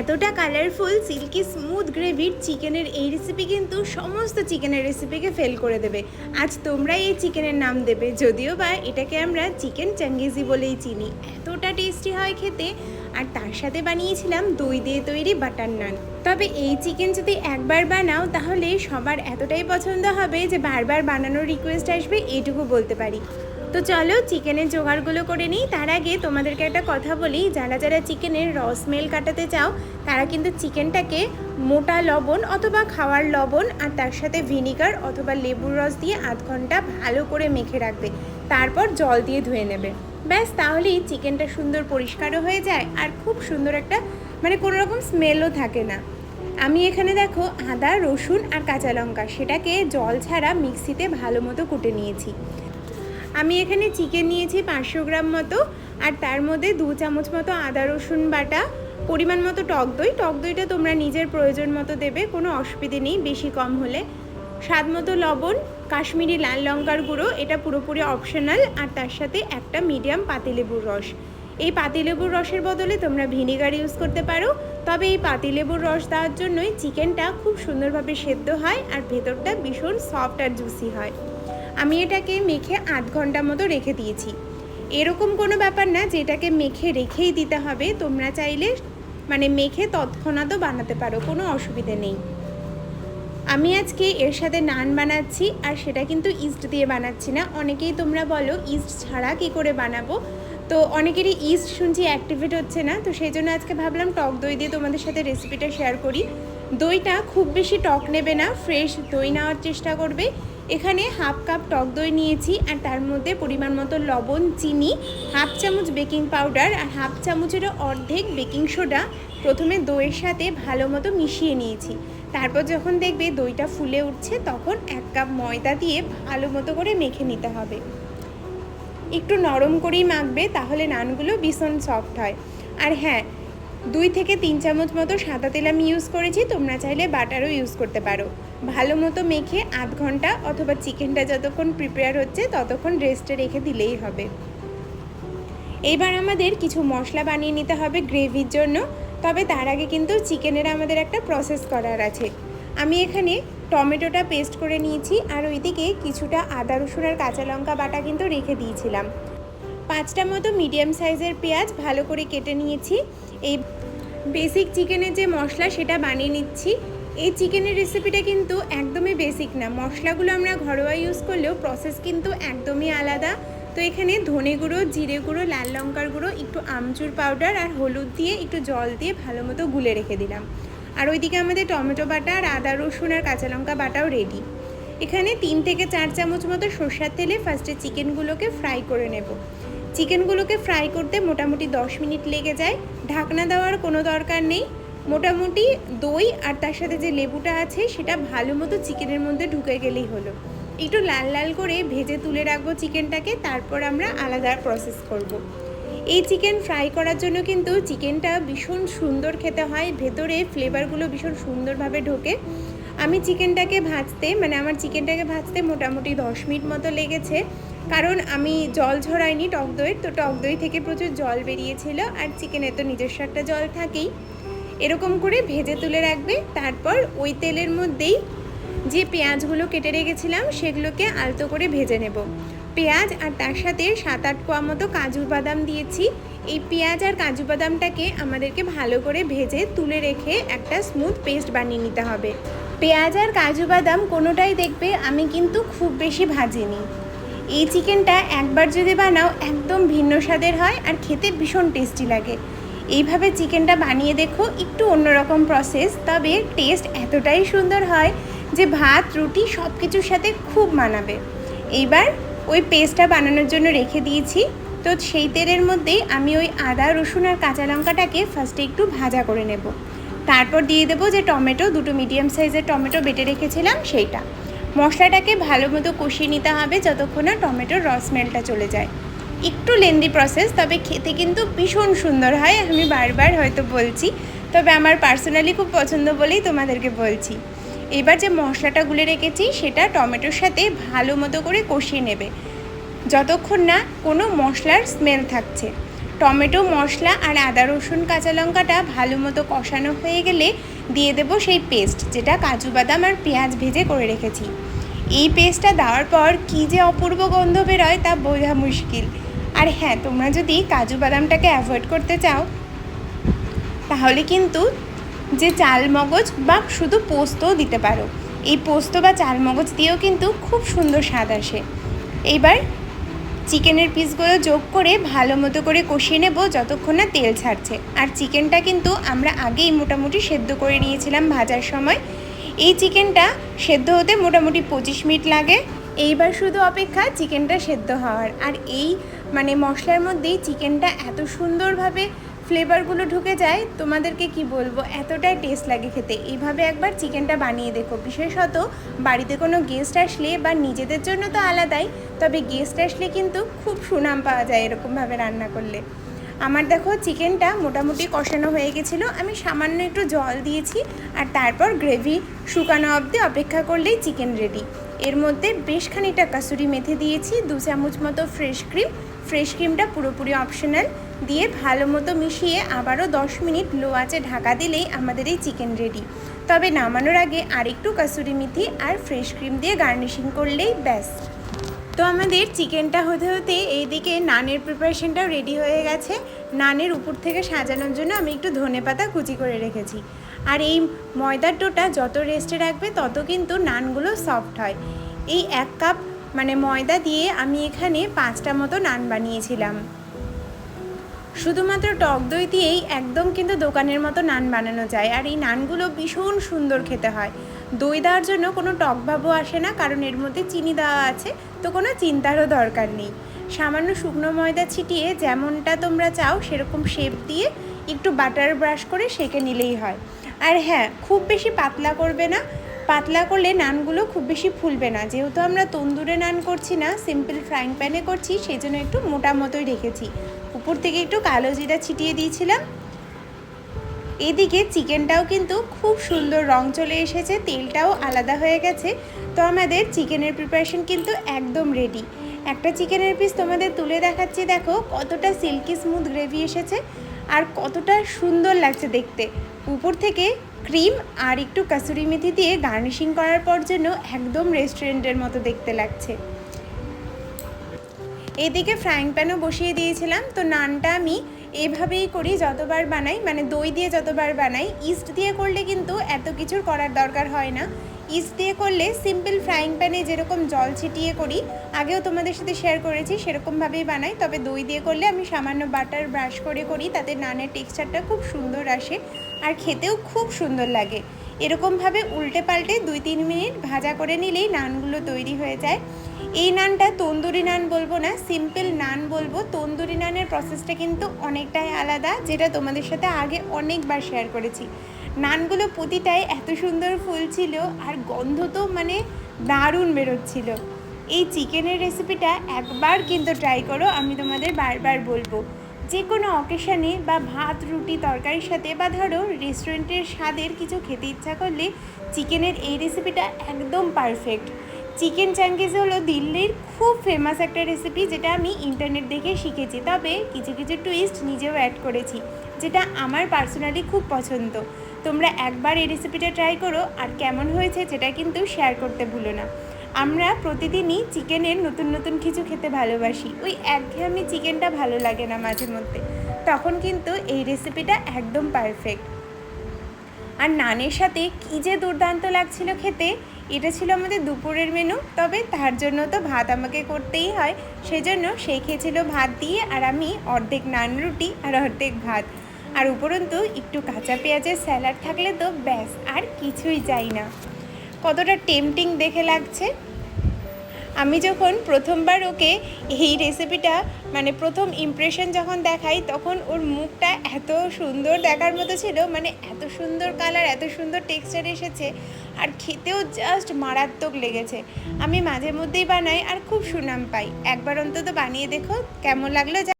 এতটা colourful silky smooth গ্রেভির চিকেনের এই রেসিপি কিন্তু সমস্ত চিকেনের রেসিপিকে ফেল করে দেবে। আজ তোমরা এই চিকেনের নাম দেবে, যদিও বা এটাকে আমরা চিকেন চাঙ্গিজি বলেই চিনি। এতটা টেস্টি হয় খেতে। আর তার সাথে বানিয়েছিলাম দই দিয়ে তৈরি বাটার নান তবে এই চিকেন যদি একবার বানাও, তাহলে সবার এতটাই পছন্দ হবে যে বারবার বানানোর রিকোয়েস্ট আসবে, এইটুকু বলতে পারি। তো চলো চিকেনের জোগাড়গুলো করে নিই। তার আগে তোমাদেরকে একটা কথা বলি, যারা যারা চিকেনের রসমেল কাটাতে চাও, তারা কিন্তু চিকেনটাকে মোটা লবণ অথবা খাওয়ার লবণ আর তার সাথে ভিনিগার অথবা লেবুর রস দিয়ে আধ ঘণ্টা ভালো করে মেখে রাখবে। তারপর জল দিয়ে ধুয়ে নেবে। ব্যাস, তাহলেই চিকেনটা সুন্দর পরিষ্কারও হয়ে যায় আর খুব সুন্দর একটা মানে কোনো রকম স্মেলও থাকে না। আমি এখানে দেখো আদা, রসুন আর কাঁচা লঙ্কা, সেটাকে জল ছাড়া মিক্সিতে ভালো মতো কুটে নিয়েছি। আমি এখানে চিকেন নিয়েছি পাঁচশো গ্রাম মতো, আর তার মধ্যে দু চামচ মতো আদা, রসুন বাটা, পরিমাণ মতো টক দই। টক দইটা তোমরা নিজের প্রয়োজন মতো দেবে, কোনো অসুবিধে নেই, বেশি কম হলে। স্বাদ মতো লবণ, কাশ্মীরি লাল লঙ্কার গুঁড়ো, এটা পুরোপুরি অপশনাল, আর তার সাথে একটা মিডিয়াম পাতিলেবুর রস। এই পাতিলেবুর রসের বদলে তোমরা ভিনেগার ইউজ করতে পারো, তবে এই পাতিলেবুর রস দেওয়ার জন্যই চিকেনটা খুব সুন্দরভাবে সেদ্ধ হয়, আর ভেতরটা ভীষণ সফট আর জুসি হয়। আমি এটাকে মেখে আধ ঘণ্টা মতো রেখে দিয়েছি। এরকম কোনো ব্যাপার না যে এটাকে মেখে রেখেই দিতে হবে। তোমরা চাইলে মানে মেখে তৎক্ষণাৎও বানাতে পারো, কোনো অসুবিধে নেই। আমি আজকে এর সাথে নান বানাচ্ছি আর সেটা কিন্তু ইস্ট দিয়ে বানাচ্ছি না। অনেকেই তোমরা বলো, ইস্ট ছাড়া কী করে বানাবো? তো অনেকেরই ইস্ট শুনছি অ্যাক্টিভেট হচ্ছে না। তো সেই জন্য আজকে ভাবলাম টক দই দিয়ে তোমাদের সাথে রেসিপিটা শেয়ার করি। দইটা খুব বেশি টক নেবে না ফ্রেশ দই নেওয়ার চেষ্টা করবে। এখানে হাফ কাপ টক দই নিয়েছি আর তার মধ্যে পরিমাণ মতো লবণ, চিনি, হাফ চামচ বেকিং পাউডার আর হাফ চামচেরও অর্ধেক বেকিং সোডা প্রথমে দইয়ের সাথে ভালো মতো মিশিয়ে নিয়েছি। তারপর যখন দেখবে দইটা ফুলে উঠছে, তখন এক কাপ ময়দা দিয়ে ভালো মতো করে মেখে নিতে হবে। একটু নরম করেই মাখবে, তাহলে নানগুলো ভীষণ সফট হয়। আর হ্যাঁ দুই থেকে তিন চামচ মতো সাদা তেল আমি ইউজ করেছি, তোমরা চাইলে বাটারও ইউজ করতে পারো। ভালো মতো মেখে আধ ঘণ্টা অথবা চিকেনটা যতক্ষণ প্রিপেয়ার হচ্ছে ততক্ষণ রেস্টে রেখে দিলেই হবে। এইবার আমাদের কিছু মশলা বানিয়ে নিতে হবে গ্রেভির জন্য। তবে তার আগে কিন্তু চিকেনের আমাদের একটা প্রসেস করার আছে। আমি এখানে টমেটোটা পেস্ট করে নিয়েছি আর ওইদিকে কিছুটা আদা, রসুন আর কাঁচা লঙ্কা বাটা কিন্তু রেখে দিয়েছিলাম। পাঁচটা মতো মিডিয়াম সাইজের পেঁয়াজ ভালো করে কেটে নিয়েছি। এই বেসিক চিকেনের যে মশলা সেটা বানিয়ে নিচ্ছি। এই চিকেনের রেসিপিটা কিন্তু একদমই বেসিক না। মশলাগুলো আমরা ঘরোয়া ইউজ করলেও প্রসেস কিন্তু একদমই আলাদা। তো এখানে ধনে গুঁড়ো, জিরে গুঁড়ো, লাল লঙ্কার গুঁড়ো, একটু আমচুর পাউডার আর হলুদ দিয়ে একটু জল দিয়ে ভালো মতো গুলে রেখে দিলাম। আর ওইদিকে আমাদের টমেটো বাটা আর আদা, রসুন আর কাঁচা লঙ্কা বাটাও রেডি এখানে তিন থেকে চার চামচ মতো সর্ষার তেলে ফার্স্টে চিকেনগুলোকে ফ্রাই করে নেব। চিকেনগুলোকে ফ্রাই করতে মোটামুটি দশ মিনিট লেগে যায়। ঢাকনা দেওয়ার কোনো দরকার নেই। মোটামুটি দই আর তার সাথে যে লেবুটা আছে, সেটা ভালো মতো চিকেনের মধ্যে ঢুকে গেলেই হলো। একটু লাল লাল করে ভেজে তুলে রাখব চিকেনটাকে, তারপর আমরা আলাদা প্রসেস করব। এই চিকেন ফ্রাই করার জন্য কিন্তু চিকেনটা ভীষণ সুন্দর খেতে হয়, ভেতরে ফ্লেভারগুলো ভীষণ সুন্দরভাবে ঢোকে। আমি চিকেনটাকে ভাজতে মানে আমার চিকেনটাকে ভাজতে মোটামুটি দশ মিনিট মতো লেগেছে। কারণ আমি জল ঝরাইনি টক দইয়ের, তো টক দই থেকে প্রচুর জল বেরিয়েছিল, আর চিকেনে তো নিজস্ব একটা জল থাকেই। এরকম করে ভেজে তুলে রাখবে। তারপর ওই তেলের মধ্যেই যে পেঁয়াজগুলো কেটে রেখেছিলাম, সেগুলোকে আলতো করে ভেজে নেব। পেঁয়াজ আর তার সাথে সাত আট কোয়া মতো কাজু বাদাম দিয়েছি। এই পেঁয়াজ আর কাজু বাদামটাকে আমাদেরকে ভালো করে ভেজে তুলে রেখে একটা স্মুথ পেস্ট বানিয়ে নিতে হবে। পেঁয়াজ আর কাজু বাদাম কোনোটাই দেখবে আমি কিন্তু খুব বেশি ভাজিনি। এই চিকেনটা একবার যদি বানাও, একদম ভিন্ন স্বাদের হয় আর খেতে ভীষণ টেস্টি লাগে। এইভাবে চিকেনটা বানিয়ে দেখো, একটু অন্যরকম প্রসেস তবে টেস্ট এতটাই সুন্দর হয় যে ভাত, রুটি সব কিছুর সাথে খুব মানাবে। এইবার ওই পেস্টটা বানানোর জন্য রেখে দিয়েছি। তো সেই তেলের মধ্যেই আমি ওই আদা, রসুন আর কাঁচা লঙ্কাটাকে ফার্স্টে একটু ভাজা করে নেব। তারপর দিয়ে দেবো যে টমেটো, দুটো মিডিয়াম সাইজের টমেটো বেটে রেখেছিলাম সেইটা। মশলাটাকে ভালো মতো কষিয়ে নিতে হবে যতক্ষণ না টমেটোর রস স্মেলটা চলে যায়। একটু লেন্দি প্রসেস তবে খেতে কিন্তু ভীষণ সুন্দর হয়, আমি বারবার হয়তো বলছি। তবে আমার পার্সোনালি খুব পছন্দ বলেই তোমাদেরকে বলছি। এবার যে মশলাটা গুলে রেখেছি, সেটা টমেটোর সাথে ভালো মতো করে কষিয়ে নেবে। যতক্ষণ না কোনো মশলার স্মেল থাকছে। টমেটো, মশলা আর আদা, রসুন, কাঁচা লঙ্কাটা ভালো মতো কষানো হয়ে গেলে দিয়ে দেবো সেই পেস্ট যেটা কাজু, বাদাম আর পেঁয়াজ ভেজে করে রেখেছি। এই পেস্টটা দেওয়ার পর কী যে অপূর্ব গন্ধ বেরোয় তা বোঝা মুশকিল। আর হ্যাঁ তোমরা যদি কাজু বাদামটাকে অ্যাভয়েড করতে চাও, তাহলে কিন্তু যে চাল মগজ বা শুধু পোস্তও দিতে পারো। এই পোস্ত বা চাল মগজ দিয়েও কিন্তু খুব সুন্দর স্বাদ আসে। এইবার চিকেনের পিসগুলো যোগ করে ভালো মতো করে কষিয়ে নেব যতক্ষণ না তেল ছাড়ছে। আর চিকেনটা কিন্তু আমরা আগেই মোটামুটি সেদ্ধ করে নিয়েছিলাম ভাজার সময়। এই চিকেনটা সেদ্ধ হতে মোটামুটি পঁচিশ মিনিট লাগে। এইবার শুধু অপেক্ষা চিকেনটা সেদ্ধ হওয়ার। আর এই মানে মশলার মধ্যেই চিকেনটা এত সুন্দরভাবে ফ্লেভারগুলো ঢুকে যায়, তোমাদেরকে কি বলব? এতটাই টেস্ট লাগে খেতে। এইভাবে একবার চিকেনটা বানিয়ে দেখো। বিশেষত বাড়িতে কোনো গেস্ট আসলে বা নিজেদের জন্য তো আলাদাই, তবে গেস্ট আসলে কিন্তু খুব সুনাম পাওয়া যায় এরকমভাবে রান্না করলে। আমার দেখো চিকেনটা মোটামুটি কষানো হয়ে গেছিল। আমি সামান্য একটু জল দিয়েছি আর তারপর গ্রেভি শুকানো অবধি অপেক্ষা করলেই চিকেন রেডি এর মধ্যে বেশ খানিকটা কাসুরি মেথি দিয়েছি, দু চামচ মতো ফ্রেশ ক্রিম ফ্রেশ ক্রিমটা পুরোপুরি অপশনাল দিয়ে ভালো মতো মিশিয়ে আবারও দশ মিনিট লো আঁচে ঢাকা দিলেই আমাদের এই চিকেন রেডি তবে নামানোর আগে আরেকটু কাসুরি মেথি আর ফ্রেশ ক্রিম দিয়ে গার্নিশিং করলেই ব্যাস। তো আমাদের চিকেনটা হতে হতে এইদিকে নানের প্রিপারেশনটাও রেডি হয়ে গেছে। নানের উপর থেকে সাজানোর জন্য আমি একটু ধনে পাতা কুচি করে রেখেছি। আর এই ময়দার ডোটা যত রেস্টে রাখবে, তত কিন্তু নানগুলো সফট হয়। এই এক কাপ মানে ময়দা দিয়ে আমি এখানে পাঁচটা মতো নান বানিয়েছিলাম। শুধুমাত্র টক দই দিয়েই একদম কিন্তু দোকানের মতো নান বানানো যায়। আর এই নানগুলো ভীষণ সুন্দর খেতে হয়। দই দেওয়ার জন্য কোনো টকভাবও আসে না, কারণ এর মধ্যে চিনি দেওয়া আছে, তো কোনো চিন্তারও দরকার নেই। সামান্য শুকনো ময়দা ছিটিয়ে যেমনটা তোমরা চাও সেরকম শেপ দিয়ে একটু বাটার ব্রাশ করে সেঁকে নিলেই হয়। আর হ্যাঁ খুব বেশি পাতলা করবে না। পাতলা করলে নানগুলো খুব বেশি ফুলবে না। যেহেতু আমরা তন্দুরে নান করছি না সিম্পল ফ্রাইং প্যানে করছি সেই জন্য একটু মোটা মতোই রেখেছি। উপর থেকে একটু কালো জিরা ছিটিয়ে দিয়েছিলাম। এদিকে চিকেনটাও কিন্তু খুব সুন্দর রং চলে এসেছে, তেলটাও আলাদা হয়ে গেছে। তো আমাদের চিকেনের প্রিপারেশন কিন্তু একদম রেডি একটা চিকেনের পিস তোমাদের তুলে দেখাচ্ছি, দেখো কতটা সিল্কি স্মুথ গ্রেভি এসেছে আর কতটা সুন্দর লাগছে দেখতে। উপর থেকে ক্রিম আর একটু কাসুরি মেথি দিয়ে গার্নিশিং করার পর জন্য একদম রেস্টুরেন্টের মতো দেখতে লাগছে। এদিকে ফ্রাইং প্যানও বসিয়ে দিয়েছিলাম, তো নানটা আমি এভাবেই করি, যতবার বানাই মানে দই দিয়ে যতবার বানাই, ইস্ট দিয়ে করলে কিন্তু এত কিছুর করার দরকার হয় না। ইস্ট দিয়ে করলে সিম্পল ফ্রাইং প্যানে যেরকম জল ছিটিয়ে করি, আগেও তোমাদের সাথে শেয়ার করেছি, সেরকমভাবেই বানাই, তবে দই দিয়ে করলে আমি সামান্য বাটার ব্রাশ করে করি, তাতে নানের টেক্সচারটা খুব সুন্দর আসে, আর খেতেও খুব সুন্দর লাগে। এরকমভাবে উল্টে পাল্টে দুই তিন মিনিট ভাজা করে নিলেই নানগুলো তৈরি হয়ে যায়। এই নানটা তন্দুরি নান বলব না সিম্পল নান বলব। তন্দুরি নানের প্রসেসটা কিন্তু অনেকটাই আলাদা, যেটা তোমাদের সাথে আগে অনেকবার শেয়ার করেছি। নানগুলো প্রতিটাই এত সুন্দর ফুল ছিল আর গন্ধ তো মানে দারুণ বেরোচ্ছিল। এই চিকেনের রেসিপিটা একবার কিন্তু ট্রাই করো, আমি তোমাদের বারবার বলব। যে কোনো অকেশানে বা ভাত, রুটি, তরকারির সাথে বা ধরো রেস্টুরেন্টের স্বাদের কিছু খেতে ইচ্ছা করলে, চিকেনের এই রেসিপিটা একদম পারফেক্ট চিকেন চাঙ্গিজ হলো দিল্লির খুব ফেমাস একটা রেসিপি যেটা আমি ইন্টারনেট দেখে শিখেছি। তবে কিছু কিছু টুইস্ট নিজেও অ্যাড করেছি, যেটা আমার পার্সোনালি খুব পছন্দ। তোমরা একবার এই রেসিপিটা ট্রাই করো, আর কেমন হয়েছে সেটা কিন্তু শেয়ার করতে ভুলো না। আমরা প্রতিদিনই চিকেনের নতুন নতুন কিছু খেতে ভালোবাসি। ওই একঘেয়েমি চিকেনটা ভালো লাগে না মাঝে মধ্যে। তখন কিন্তু এই রেসিপিটা একদম পারফেক্ট আর নানের সাথে কী যে দুর্দান্ত লাগছিল খেতে এটা ছিল আমাদের দুপুরের মেনু তবে তার জন্য তো ভাত আমাকে করতেই হয়। সেজন্য সে খেয়েছিল ভাত দিয়ে আর আমি অর্ধেক নান রুটি আর অর্ধেক ভাত। আর উপরন্তু একটু কাঁচা পেঁয়াজের স্যালাড থাকলে তো ব্যাস, আর কিছুই চাই না। কতটা টেম্পটিং দেখে লাগছে। আমি যখন প্রথমবার ওকে এই রেসিপিটা মানে প্রথম ইমপ্রেশন যখন দেখাই, তখন ওর মুখটা এত সুন্দর দেখার মতো ছিল মানে এত সুন্দর কালার এত সুন্দর টেক্সচার এসেছে, আর খেতেও জাস্ট মারাত্মক লেগেছে। আমি মাঝে মধ্যেই বানাই আর খুব সুনাম পাই। একবার অন্তত বানিয়ে দেখো, কেমন লাগল